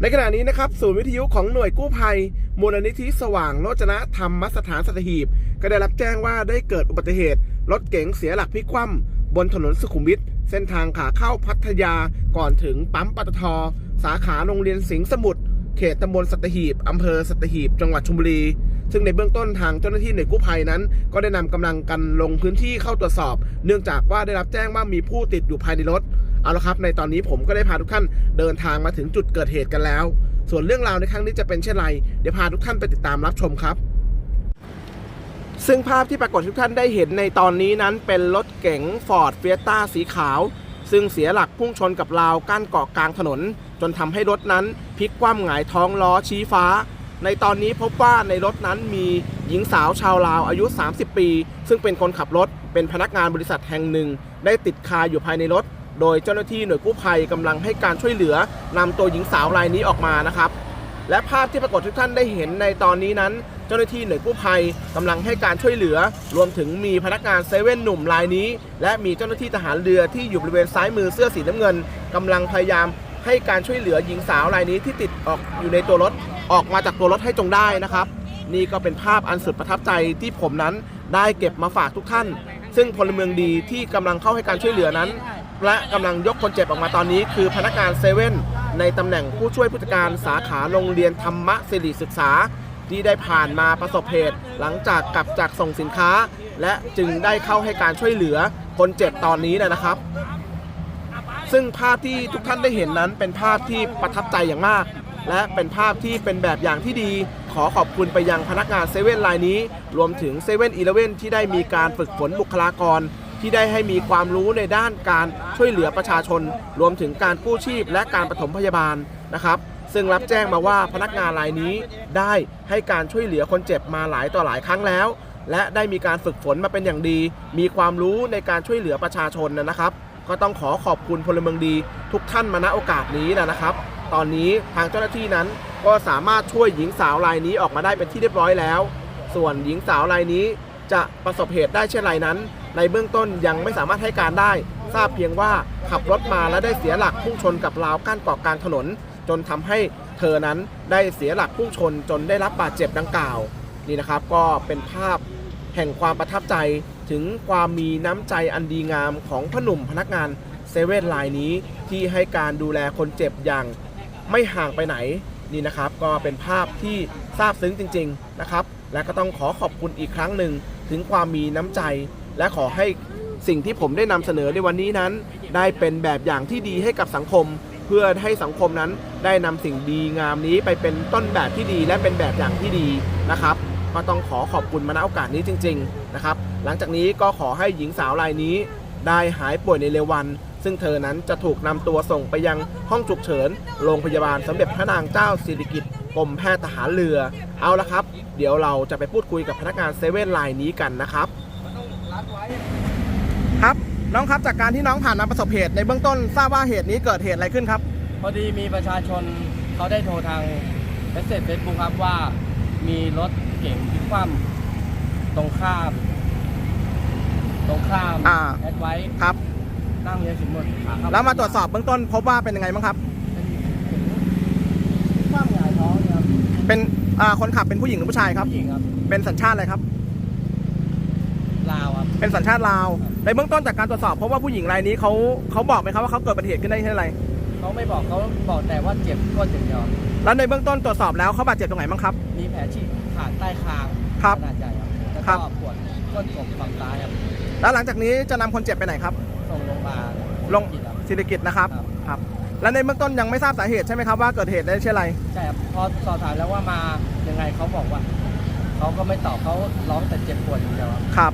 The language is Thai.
ในขณะนี้นะครับศูนย์วิทยุของหน่วยกู้ภัย มูลนิธิสว่างโรจนะธรรมสถานสัตหีบ ก็ได้รับแจ้งว่าได้เกิดอุบัติเหตุ รถเก๋งเสียหลักพลิกคว่ำบนถนนสุขุมวิทเส้นทางขาเข้าพัทยาก่อนถึงปั๊มปตท สาขาโรงเรียนสิงห์สมุทรเขตตำบลสัตหีบอำเภอสัตหีบ จังหวัดชลบุรี ซึ่งในเบื้องต้นทางเจ้าหน้าที่หน่วยกู้ภัยนั้น ก็ได้นำกำลังกันลงพื้นที่เข้าตรวจสอบ เนื่องจากว่าได้รับแจ้งว่ามีผู้ติดอยู่ภายในรถ เอาละครับ ในตอนนี้ผมก็ได้พาทุกท่านเดินทางมาถึงจุดเกิดเหตุกันแล้ว ส่วนเรื่องราวในครั้งนี้จะเป็นเช่นไร เดี๋ยวพาทุกท่านไปติดตามรับชมครับ ซึ่งภาพที่ปรากฏทุกท่านได้เห็นในตอนนี้นั้นเป็นรถเก๋งฟอร์ดเฟียต้าสีขาว ซึ่งเสียหลักพุ่งชนกับราวกั้นเกาะกลางถนน จนทำให้รถนั้นพลิกคว่ำหงายท้องล้อชี้ฟ้าในตอนนี้พบว่าในรถนั้นมีหญิงสาวชาวลาวอายุ 30 ปี ซึ่งเป็นคนขับรถเป็นพนักงานบริษัทแห่งหนึ่ง ได้ติดคาอยู่ภายในรถ โดยเจ้าหน้าที่หน่วยกู้ภัยกำลังให้การช่วยเหลือนำตัวหญิงสาวรายนี้ออกมานะครับ และภาพที่ปรากฏทุกท่านได้เห็นในตอนนี้นั้น เจ้าหน้าที่หน่วยกู้ภัยกำลังให้การช่วยเหลือ รวมถึงมีพนักงานเซเว่นหนุ่มรายนี้ และมีเจ้าหน้าที่ทหารเรือที่อยู่บริเวณซ้ายมือเสื้อสีน้ำเงินกำลังพยายามให้การช่วยเหลือหญิงสาวรายนี้ที่ติดออกอยู่ในตัวรถออกมาจากตัวรถให้จงได้นะครับ นี่ก็เป็นภาพอันสุดประทับใจที่ผมนั้นได้เก็บมาฝากทุกท่าน ซึ่งพลเมืองดีที่กำลังเข้าให้การช่วยเหลือนั้น และกำลังยกคนเจ็บออกมาตอนนี้ คือพนักงานเซเว่นในตำแหน่งผู้ช่วยผู้จัดการสาขาโรงเรียนธรรมสิริศึกษา ที่ได้ผ่านมาประสบเหตุหลังจากกลับจากส่งสินค้า และจึงได้เข้าให้การช่วยเหลือคนเจ็บตอนนี้นะครับ ซึ่งภาพที่ทุกท่านได้เห็นนั้นเป็นภาพที่ประทับใจอย่างมาก และเป็นภาพที่เป็นแบบอย่างที่ดีขอขอบคุณไปยังพนักงานเซเว่นรายนี้ รวมถึงเซเว่นอีเลเว่นที่ได้มีการฝึกฝนบุคลากร ที่ได้ให้มีความรู้ในด้านการช่วยเหลือประชาชน รวมถึงการกู้ชีพและการปฐมพยาบาลนะครับซึ่งรับแจ้งมาว่าพนักงานรายนี้ได้ให้การช่วยเหลือคนเจ็บมาหลายต่อหลายครั้งแล้ว และได้มีการฝึกฝนมาเป็นอย่างดี มีความรู้ในการช่วยเหลือประชาชนนะครับ ก็ต้องขอขอบคุณพลเมืองดี ทุกท่านมาณโอกาสนี้นะครับ ตอนนี้ทางเจ้าหน้าที่นั้นก็สามารถช่วยหญิงสาวรายนี้ออกมาได้เป็นที่เรียบร้อยแล้ว ส่วนหญิงสาวรายนี้จะประสบเหตุได้เช่นไรนั้น ในเบื้องต้นยังไม่สามารถให้การได้ ทราบเพียงว่าขับรถมาและได้เสียหลักพุ่งชนกับราวกั้นเกาะกลางถนน จนทำให้เธอนั้นได้เสียหลักพุ่งชนจนได้รับบาดเจ็บดังกล่าวนี่นะครับก็เป็นภาพแห่งความประทับใจถึงความมีน้ำใจอันดีงามของพ่อหนุ่มพนักงานเซเว่นไลน์นี้ที่ให้การดูแลคนเจ็บอย่างไม่ห่างไปไหนนี่นะครับก็เป็นภาพที่ซาบซึ้งจริง ๆนะครับ และก็ต้องขอขอบคุณอีกครั้งหนึ่งถึงความมีน้ำใจ และขอให้สิ่งที่ผมได้นำเสนอในวันนี้นั้น ได้เป็นแบบอย่างที่ดีให้กับสังคม เพื่อให้สังคมนั้นได้นำสิ่งดีงามนี้ไปเป็นต้นแบบที่ดี และเป็นแบบอย่างที่ดีนะครับ ก็ต้องขอขอบคุณมาณโอกาสนี้จริง ๆนะครับ หลังจากนี้ก็ขอให้หญิงสาวรายนี้ ได้หายป่วยในเร็ววัน ซึ่งเธอนั้นจะถูกนำตัวส่งไปยังห้องฉุกเฉินโรงพยาบาลสมเด็จพระนางเจ้าสิริกิติ์กรมแพทย์ทหารเรือ เอาละครับ เดี๋ยวเราจะไปพูดคุยกับพนักงานเซเว่นไลน์นี้กันนะครับ ครับน้องครับจากการที่น้องผ่านมาประสบเหตุในเบื้องต้นทราบว่าเหตุนี้เกิดเหตุอะไรขึ้นครับ พอดีมีประชาชนเขาได้โทรทางเมสเซจเฟซบุ๊กครับว่ามีรถเก๋งพลิกคว่ำตรงข้าม ตรงข้ามอ่า แอดไว้ครับ นั่งเรียนสินบนขาเข้แล้วมาตรวจสอบเบื้องต้นพบว่าเป็นยังไงบ้างครับพลิกคว่ำหงายท้องเนี่ยครับเป็นอ่าคนขับเป็นผู้หญิงหรือผู้ชายครับผู้หญิงครับ เป็นสัญชาติอะไรครับ ลาวครับเป็นสัญชาติลาว ในเบื้องต้นจากการตรวจสอบพบว่าผู้หญิงรายนี้เขาเขาบอกไหมครับว่าเขาเกิดอุบัติเหตุขึ้นได้ที่อะไรเขาไม่บอกเขาบอกแต่ว่าเจ็บก้นอย่างเดียวแล้วในเบื้องต้นตรวจสอบแล้วเขาบาดเจ็บตรงไหนบ้างครับ มีแผลฉีกขาดใต้คางครับขนาดใหญ่ครับแล้วครัก็บปวดก้นกบฝั่งซ้ายครับแล้วหลังจากนี้จะนำคนเจ็บไปไหนครับส่งโรงพยาบาลลงจิตครับศิริกิตนะครับครับครับและในเบื้องต้นยังไม่ทราบสาเหตุใช่ไหมครับว่าเกิดเหตุได้เช่นไรใช่ครับพอสอบถามแล้วว่ามายังไงเขาบอกว่าเขาก็ไม่ตอบเขาร้องแต่เจ็บปวดอย่างเดียวครับครับ